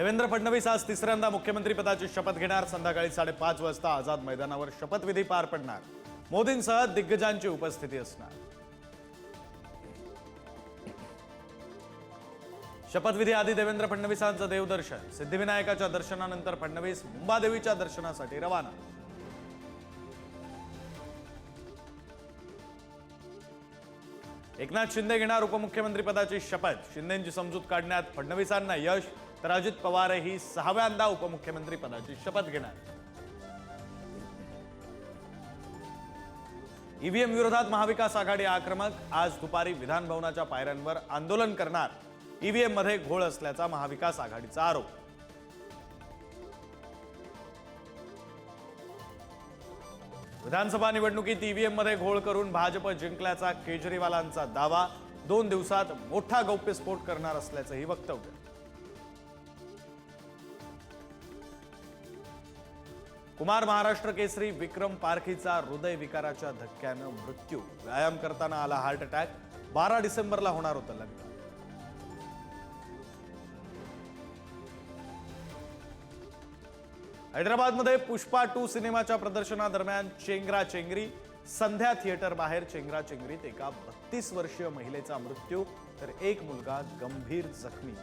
देवेंद्र फडणवीस आज तिसऱ्यांदा मुख्यमंत्री पदाची शपथ घेणार. संध्याकाळी साडेपाच वाजता आझाद मैदानावर शपथविधी पार पडणार. मोदींसह दिग्गजांची उपस्थिती असणार. शपथविधी आधी देवेंद्र फडणवीसांचं देवदर्शन. सिद्धिविनायकाच्या दर्शनानंतर फडणवीस मुंबादेवीच्या दर्शनासाठी रवाना. एकनाथ शिंदे घेणार उपमुख्यमंत्री पदाची शपथ. शिंदेची समजूत काढण्यात फडणवीसांना यश. तर अजित पवारही सहाव्यांदा उपमुख्यमंत्री पदाची शपथ घेणार. ईव्हीएम विरोधात महाविकास आघाडी आक्रमक. आज दुपारी विधानभवनाच्या पायऱ्यांवर आंदोलन करणार. ईव्हीएममध्ये घोळ असल्याचा महाविकास आघाडीचा आरोप. विधानसभा निवडणुकीत ईव्हीएममध्ये घोळ करून भाजप जिंकल्याचा केजरीवालांचा दावा. दोन दिवसात मोठा गौप्यस्फोट करणार असल्याचंही वक्तव्य. कुमार महाराष्ट्र केसरी विक्रम पारखीचा हृदय विकाराच्या धक्क्यानं मृत्यू. व्यायाम करताना आला हार्ट अटॅक. बारा डिसेंबरला होणार होतं लग्न. हैदराबादमध्ये पुष्पा टू सिनेमाच्या प्रदर्शनादरम्यान चेंगरा चेंगरी संध्या थिएटर बाहेर चेंगरा चेंगरीत एका बत्तीस वर्षीय महिलेचा मृत्यू तर एक मुलगा गंभीर जखमी.